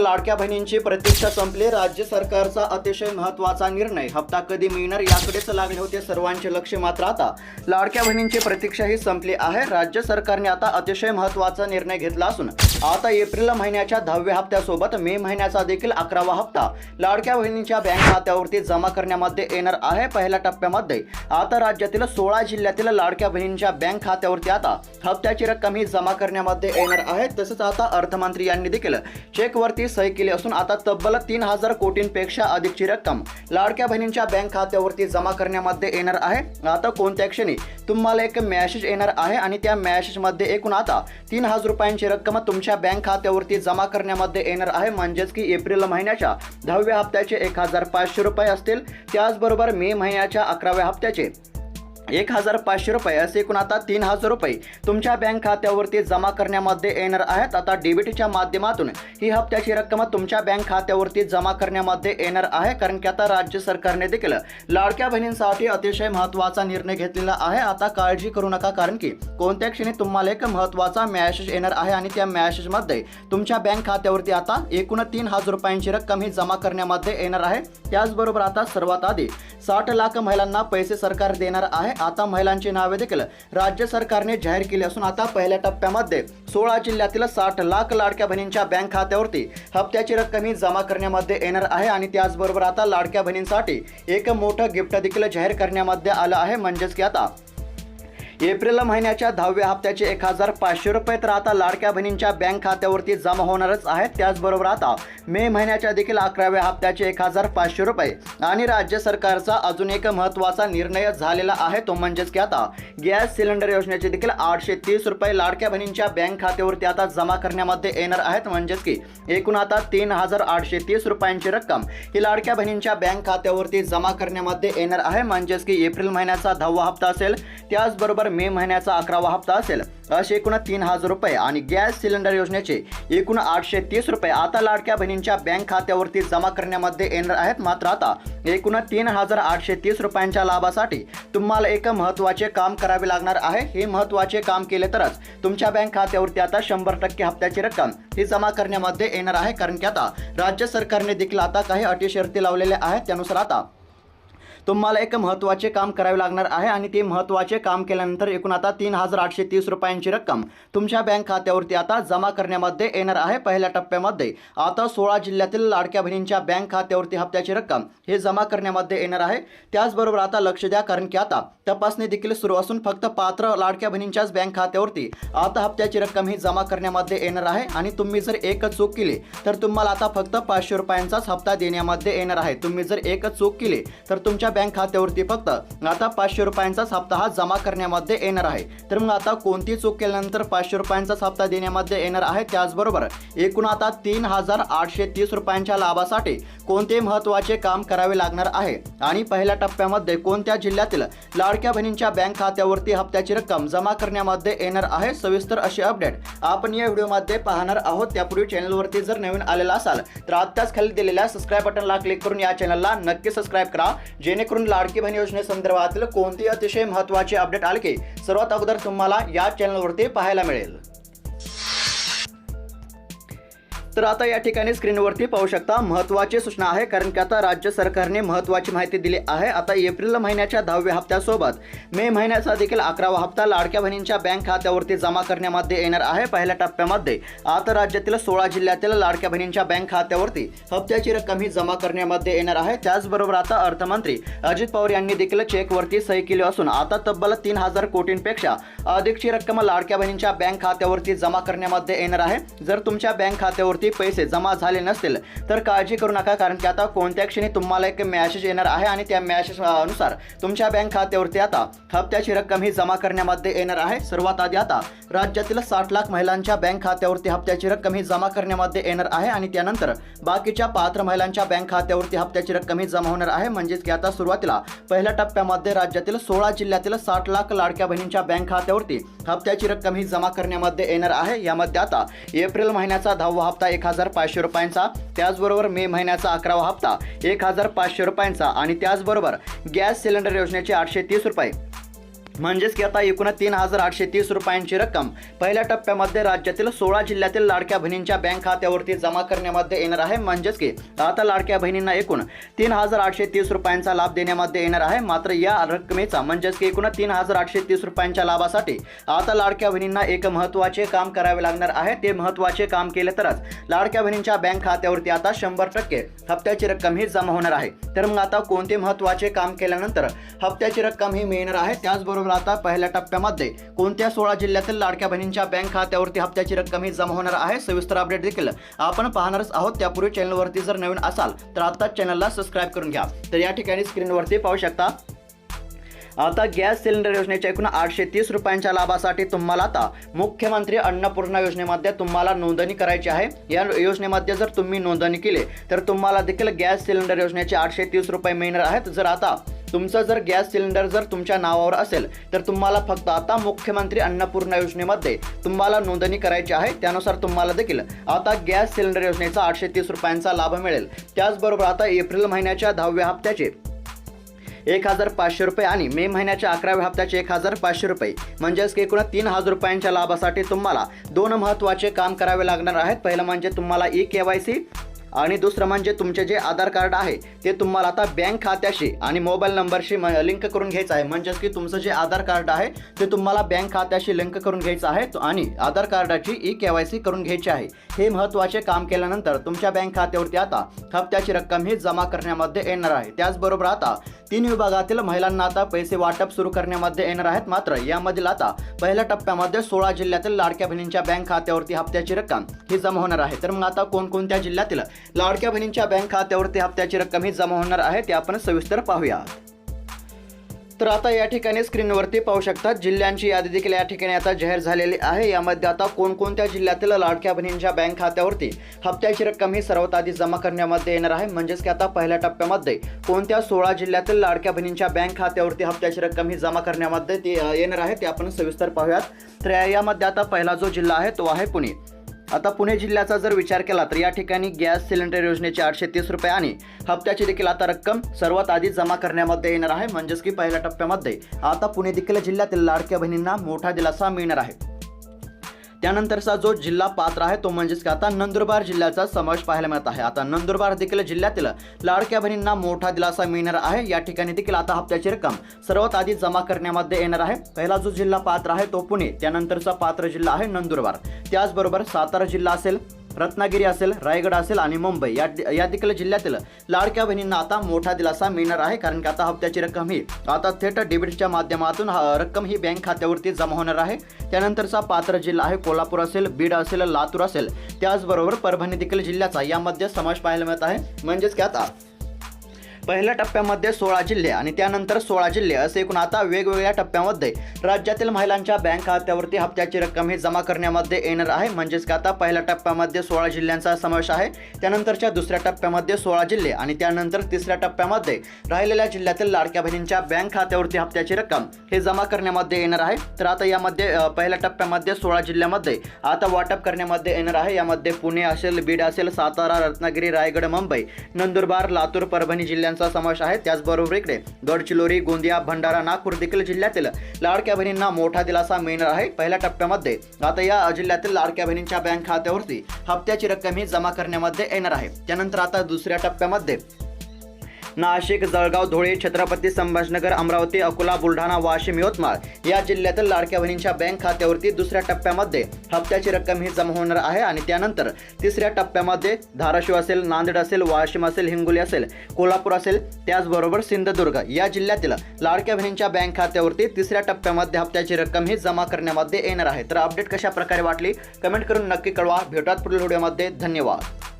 लाडक्या बहिणींची प्रतीक्षा संपली. राज्य सरकारचा अतिशय महत्त्वाचा निर्णय. हप्ता कधी मिळणार याकडेच लागले होते सर्वांचे लक्ष मात्र आता. लाडक्या बहिणींची प्रतीक्षा ही संपली आहे. राज्य सरकारने आता अतिशय महत्त्वाचा निर्णय घेतला असून आता एप्रिल महिन्याच्या दहाव्या हप्त्यासोबत मे महिन्याचा देखील अकरावा हप्ता लाडक्या बहिणींच्या बँक खात्यावरती जमा करण्यामध्ये येणार आहे. पहिल्या टप्प्यामध्ये आता राज्यातील सोळा जिल्ह्यातील लाडक्या बहिणींच्या बँक खात्यावरती आता हप्त्याची रक्कम ही जमा करण्यामध्ये येणार आहे. तसंच आता अर्थमंत्री यांनी देखील चेकवरती सही केली असून आता तब्बल तीन हजार कोटींपेक्षा अधिकची रक्कम लाडक्या बहिणींच्या बँक खात्यावरती जमा करण्यामध्ये येणार आहे. आता कोणत्या क्षणी तुम्हाला एक मॅसेज येणार आहे आणि त्या मॅसेजमध्ये एकूण आता तीन हजार रुपयांची रक्कम तुमच्या बँक खात्यावरती जमा करण्यामध्ये येणार आहे. म्हणजेच की एप्रिल महिन्याच्या दहाव्या हप्त्याचे एक हजार पाचशे रुपये असतील. त्याचबरोबर मे महिन्याच्या अकराव्या हप्त्याचे एक हजार पाचशे रुपये असे एकूण आता तीन हजार रुपये तुमच्या बँक खात्यावरती जमा करण्यामध्ये येणार आहेत. आता डेबिटच्या माध्यमातून ही हप्त्याची रक्कम तुमच्या बँक खात्यावरती जमा करण्यामध्ये येणार आहे. कारण की आता राज्य सरकारने देखील लाडक्या बहिणींसाठी अतिशय महत्त्वाचा निर्णय घेतलेला आहे. आता काळजी करू नका कारण की कोणत्या क्षणी तुम्हाला एक महत्त्वाचा मॅसेज येणार आहे आणि त्या मॅसेजमध्ये तुमच्या बँक खात्यावरती आता एकूण तीन हजार रुपयांची रक्कम ही जमा करण्यामध्ये येणार आहे. त्याचबरोबर आता सर्वात आधी साठ लाख महिलांना पैसे सरकार देणार आहे. आता महिलांची नावे देखील राज्य सरकारने जाहीर केली असून आता पहिल्या टप्प्यामध्ये सोळा जिल्ह्यातील साठ लाख लाडक्या बहिणींच्या बँक खात्यावरती हप्त्याची रक्कम ही जमा करण्यामध्ये येणार आहे आणि त्याचबरोबर आता लाडक्या बहिणींसाठी एक मोठं गिफ्ट देखील जाहीर करण्यामध्ये आलं आहे. म्हणजेच की आता एप्रिल महिन्याच्या दहाव्या हप्त्याचे एक हजार पाचशे रुपये तर आता लाडक्या बहिणींच्या बँक खात्यावरती जमा होणारच आहेत. त्याचबरोबर आता मे महिन्याच्या देखील अकराव्या हप्त्याचे एक हजार पाचशे रुपये. आणि राज्य सरकारचा अजून एक महत्त्वाचा निर्णय झालेला आहे. तो म्हणजेच की आता गॅस सिलेंडर योजनेचे देखील आठशे तीस रुपये लाडक्या बहिणींच्या बँक खात्यावरती आता जमा करण्यामध्ये येणार आहेत. म्हणजेच की एकूण आता तीन हजार आठशे तीस रुपयांची रक्कम ही लाडक्या बहिणींच्या बँक खात्यावरती जमा करण्यामध्ये येणार आहे. म्हणजेच की एप्रिल महिन्याचा दहावा हप्ता असेल. त्याचबरोबर मे महिन्याचा अकरावा हप्ता असेल. असे एकूण तीन हजार रुपये आणि गॅस सिलेंडर योजनेचे एकूण आठशे तीस रुपये आता लाडक्या बहिणींच्या बँक खात्यावरती जमा करण्यामध्ये येणार आहेत. मात्र आता एकूण तीन हजार आठशे तीस रुपयांच्या लाभासाठी तुम्हाला एक महत्त्वाचे काम करावे लागणार आहे. हे महत्त्वाचे काम केले तरच तुमच्या बँक खात्यावरती आता शंभर टक्के हप्त्याची रक्कम ही जमा करण्यामध्ये येणार आहे. कारण की आता राज्य सरकारने देखील आता काही अटी शर्ती लावलेल्या आहेत. त्यानुसार आता तुम्हाला एक महत्त्वाचे काम करावे लागणार आहे आणि ते महत्त्वाचे काम केल्यानंतर एकूण आता तीन हजार आठशे तीस रुपयांची रक्कम तुमच्या बँक खात्यावरती आता जमा करण्यामध्ये येणार आहे पहिल्या टप्प्यामध्ये. आता सोळा जिल्ह्यातील लाडक्या बहिणींच्या बँक खात्यावरती हप्त्याची रक्कम हे जमा करण्यामध्ये येणार आहे. त्याचबरोबर आता लक्ष द्या कारण की आता तपासणी देखील सुरू असून फक्त पात्र लाडक्या बहिणींच्याच बँक खात्यावरती आता हप्त्याची रक्कम ही जमा करण्यामध्ये येणार आहे आणि तुम्ही जर एकच चूक केली तर तुम्हाला आता फक्त पाचशे रुपयांचाच हप्ता देण्यामध्ये येणार आहे. तुम्ही जर एकच चूक केली तर तुमच्या बँक खात्यावरती फक्त आता पाचशे रुपयांचाच हप्ता हा जमा करण्यामध्ये येणार आहे. तर मग आता कोणती चूक केल्यानंतर पाचशे रुपयांचाच हप्ता देण्यामध्ये येणार आहे? त्याचबरोबर एकूण आता तीन हजार आठशे तीस रुपयांच्या लाभासाठी कोणते महत्त्वाचे काम करावे लागणार आहे? आणि पहिल्या टप्प्यामध्ये कोणत्या जिल्ह्यातील लाडक्या बहिणींच्या बँक खात्यावरती हप्त्याची रक्कम जमा करण्यामध्ये येणार आहे? सविस्तर अशी अपडेट आपण या व्हिडिओमध्ये पाहणार आहोत. त्यापूर्वी चॅनलवरती जर नवीन आलेला असाल तर आत्ताच खाली दिलेल्या सबस्क्राईब बटनला क्लिक करून या चॅनलला नक्की सबस्क्राईब करा. जेणेकरून लाडकी बहीण योजनेसंदर्भातील कोणतेही अतिशय महत्त्वाचे अपडेट आले की सर्वात अगोदर तुम्हाला या चॅनलवरती पाहायला मिळेल. तर आता या ठिकाणी स्क्रीनवरती पाहू शकता महत्त्वाची सूचना आहे कारण की आता राज्य सरकारने महत्त्वाची माहिती दिली आहे. आता एप्रिल महिन्याच्या दहाव्या हप्त्यासोबत मे महिन्याचा देखील अकरावा हप्ता लाडक्या बहिणींच्या बँक खात्यावरती जमा करण्यामध्ये येणार आहे. पहिल्या टप्प्यामध्ये आता राज्यातील सोळा जिल्ह्यातील लाडक्या बहिणींच्या बँक खात्यावरती हप्त्याची रक्कम ही जमा करण्यामध्ये येणार आहे. त्याचबरोबर आता अर्थमंत्री अजित पवार यांनी देखील चेकवरती सही केली असून आता तब्बल तीन हजार कोटींपेक्षा अधिकची रक्कम लाडक्या बहिणींच्या बँक खात्यावरती जमा करण्यामध्ये येणार आहे. जर तुमच्या बँक खात्यावरती पैसे जमा झाले नसतील तर काळजी करू नका कारण की आता कोणत्या क्षणी तुम्हाला एक मॅसेज येणार आहे आणि त्या मॅसेज अनुसार तुमच्या बँक खात्यावरती आता हप्त्याची रक्कम ही जमा करण्यामध्ये येणार आहे. सर्वात आधी आता राज्यातील साठ लाख महिलांच्या बँक खात्यावरती हप्त्याची रक्कम ही जमा करण्यामध्ये येणार आहे आणि त्यानंतर बाकीच्या पात्र महिलांच्या बँक खात्यावरती हप्त्याची रक्कम ही जमा होणार आहे. म्हणजेच की आता सुरुवातीला पहिल्या टप्प्यामध्ये राज्यातील सोळा जिल्ह्यातील साठ लाख लाडक्या बहिणींच्या बँक खात्यावरती हप्त्याची रक्कम ही जमा करण्यामध्ये येणार आहे. यामध्ये आता एप्रिल महिन्याचा दहावा हप्ता एक हजार पाचशे रुपयांचा त्याचबरोबर मे महिन्याचा अकरावा हप्ता एक हजार पाचशे रुपयांचा आणि त्याचबरोबर गॅस सिलेंडर योजनेचे आठशे तीस रुपये. म्हणजेच की आता एकूण तीन हजार आठशे तीस रुपयांची रक्कम पहिल्या टप्प्यामध्ये राज्यातील सोळा जिल्ह्यातील लाडक्या बहिणींच्या बँक खात्यावरती जमा करण्यामध्ये येणार आहे. म्हणजेच की आता लाडक्या बहिणींना एकूण तीन हजार आठशे तीस रुपयांचा लाभ देण्यामध्ये येणार आहे. मात्र या रकमेचा म्हणजेच की एकूण तीन हजार आठशे तीस रुपयांच्या लाभासाठी आता लाडक्या बहिणींना एक महत्त्वाचे काम करावे लागणार आहे. ते महत्त्वाचे काम केले तरच लाडक्या बहिणींच्या बँक खात्यावरती आता शंभर टक्के हप्त्याची रक्कम ही जमा होणार आहे. तर मग आता कोणते महत्त्वाचे काम केल्यानंतर हप्त्याची रक्कम ही मिळणार आहे? त्याचबरोबर आता पहिल्या टप्प्यामध्ये कोणत्या सोळा जिल्ह्यातील लाडक्या बहिणींच्या बँक खात्यावरती हप्त्याची रक्कम ही जमा होणार आहे? सविस्तर अपडेट देखील आपण पाहणारच आहोत. त्यापूर्वी चॅनलवरती जर नवीन असाल तर आताच चॅनलला सबस्क्राईब करून घ्या. तर या ठिकाणी स्क्रीनवरती पाहू शकता. आता गॅस सिलेंडर योजनेच्या एकूण आठशे तीस रुपयांच्या लाभासाठी तुम्हाला आता मुख्यमंत्री अन्नपूर्णा योजनेमध्ये तुम्हाला नोंदणी करायची आहे. या योजनेमध्ये जर तुम्ही नोंदणी केली तर तुम्हाला देखील गॅस सिलेंडर योजनेचे आठशे तीस रुपये मिळणार आहेत. जर आता तुमचं जर गॅस सिलेंडर जर तुमच्या नावावर असेल तर तुम्हाला फक्त आता मुख्यमंत्री अन्नपूर्णा योजनेमध्ये तुम्हाला नोंदणी करायची आहे. त्यानुसार तुम्हाला देखील आता गॅस सिलेंडर योजनेचा आठशे तीस रुपयांचा लाभ मिळेल. त्याचबरोबर आता एप्रिल महिन्याच्या दहाव्या हप्त्याचे एक हजार पाचशे रुपये आणि मे महिन्याच्या अकराव्या हप्त्याचे एक हजार पाचशे रुपये. म्हणजेच की एकूण तीन हजार रुपयांच्या लाभासाठी तुम्हाला दोन महत्त्वाचे काम करावे लागणार आहेत. पहिलं म्हणजे तुम्हाला ई के वाय सी आणि दुसरं म्हणजे तुमचे जे आधार कार्ड आहे ते तुम्हाला आता बँक खात्याशी आणि मोबाईल नंबरशी लिंक करून घ्यायचं आहे. म्हणजेच की तुमचं जे आधार कार्ड आहे ते तुम्हाला बँक खात्याशी लिंक करून घ्यायचं आहे आणि आधार कार्डाची ई के वाय सी करून घ्यायची आहे. हे महत्त्वाचे काम केल्यानंतर तुमच्या बँक खात्यावरती आता हप्त्याची रक्कम ही जमा करण्यामध्ये येणार आहे. त्याचबरोबर आता तीन विभागातील महिलांना आता पैसे वाटप सुरू करण्यामध्ये येणार आहेत. मात्र यामधील आता पहिल्या टप्प्यामध्ये सोळा जिल्ह्यातील लाडक्या बहिणींच्या बँक खात्यावरती हप्त्याची रक्कम ही जमा होणार आहे. तर मग आता कोणकोणत्या जिल्ह्यातील लाडक्या बहिणींच्या बँक खात्यावरती हप्त्याची रक्कम ही जमा होणार आहे ते आपण सविस्तर पाहूया तर आता या ठिकाणी स्क्रीनवरती पाहू शकतात जिल्ह्यांची यादी देखील या ठिकाणी आता जाहीर झालेली आहे. यामध्ये आता कोणकोणत्या जिल्ह्यातील लाडक्या बहिणींच्या बँक खात्यावरती हप्त्याची रक्कम ही सर्वात आधी जमा करण्यामध्ये येणार आहे. म्हणजेच की आता पहिल्या टप्प्यामध्ये कोणत्या सोळा जिल्ह्यातील लाडक्या बहिणींच्या बँक खात्यावरती हप्त्याची रक्कम ही जमा करण्यामध्ये ती येणार आहे ते आपण सविस्तर पाहूयात. तर यामध्ये आता पहिला जो जिल्हा आहे तो आहे पुणे. आता पुणे जिल्ह्याचा जर विचार केला तर या ठिकाणी गॅस सिलेंडर योजनेचे आठशे तीस रुपये आणि हप्त्याची देखील आता रक्कम सर्वात आधी जमा करण्यामध्ये येणार आहे. म्हणजेच की पहिल्या टप्प्यामध्ये आता पुणे देखील जिल्ह्यातील लाडक्या बहिणींना मोठा दिलासा मिळणार आहे. त्यानंतरचा जो जिल्हा पात्र आहे तो म्हणजेच की आता नंदुरबार जिल्ह्याचा समावेश पाहायला मिळत आहे. आता नंदुरबार देखील जिल्ह्यातील लाडक्या बहिणींना मोठा दिलासा मिळणार आहे. या ठिकाणी देखील आता हप्त्याची रक्कम सर्वात आधी जमा करण्यामध्ये येणार आहे. पहिला जो जिल्हा पात्र आहे तो पुणे त्यानंतरचा पात्र जिल्हा आहे नंदुरबार. त्याचबरोबर सातारा जिल्हा असेल रत्नागिरी असेल रायगड असेल आणि मुंबई. या या देखील जिल्ह्यातील लाडक्या बहिणींना आता मोठा दिलासा मिळणार आहे कारण की आता हप्त्याची रक्कम ही आता थेट डेबिटच्या माध्यमातून रक्कम ही बँक खात्यावरती जमा होणार आहे. त्यानंतरचा पात्र जिल्हा आहे कोल्हापूर असेल बीड असेल लातूर असेल. त्याचबरोबर परभणी देखील जिल्ह्याचा यामध्ये समावेश पाहायला मिळत आहे. म्हणजेच की आता पहिल्या टप्प्यामध्ये सोळा जिल्हे आणि त्यानंतर सोळा जिल्हे असे एकूण आता वेगवेगळ्या टप्प्यामध्ये राज्यातील महिलांच्या बँक खात्यावरती हप्त्याची रक्कम ही जमा करण्यामध्ये येणार आहे. म्हणजेच का आता पहिल्या टप्प्यामध्ये सोळा जिल्ह्यांचा समावेश आहे. त्यानंतरच्या दुसऱ्या टप्प्यामध्ये सोळा जिल्हे आणि त्यानंतर तिसऱ्या टप्प्यामध्ये राहिलेल्या जिल्ह्यातील लाडक्या बहिणींच्या बँक खात्यावरती हप्त्याची रक्कम हे जमा करण्यामध्ये येणार आहे. तर आता यामध्ये पहिल्या टप्प्यामध्ये सोळा जिल्ह्यामध्ये आता वाटप करण्यामध्ये येणार आहे. यामध्ये पुणे असेल बीड असेल सातारा रत्नागिरी रायगड मुंबई नंदुरबार लातूर परभणी यांचा समावेश आहे. त्याचबरोबर इकडे गडचिरोली गोंदिया भंडारा नागपूर देखील जिल्ह्यातील लाडक्या बहिणींना मोठा दिलासा मिळणार आहे. पहिल्या टप्प्यामध्ये आता या जिल्ह्यातील लाडक्या बहिणींच्या बँक खात्यावरती हप्त्याची रक्कम ही जमा करण्यामध्ये येणार आहे. त्यानंतर आता दुसऱ्या टप्प्यामध्ये नाशिक जळगाव धुळे छत्रपती संभाजीनगर अमरावती अकोला बुलढाणा वाशिम यवतमाळ या जिल्ह्यातील लाडक्या बहिणींच्या बँक खात्यावरती दुसऱ्या टप्प्यामध्ये हप्त्याची रक्कम ही जमा होणार आहे आणि त्यानंतर तिसऱ्या टप्प्यामध्ये धाराशिव असेल नांदेड असेल वाशिम असेल हिंगोली असेल कोल्हापूर असेल त्याचबरोबर सिंधुदुर्ग या जिल्ह्यातील लाडक्या बहिणींच्या बँक खात्यावरती तिसऱ्या टप्प्यामध्ये हप्त्याची रक्कम ही जमा करण्यामध्ये येणार आहे. तर अपडेट कशा प्रकारे वाटली? कमेंट करून नक्की कळवा. भेटूयात पुढील व्हिडिओमध्ये धन्यवाद.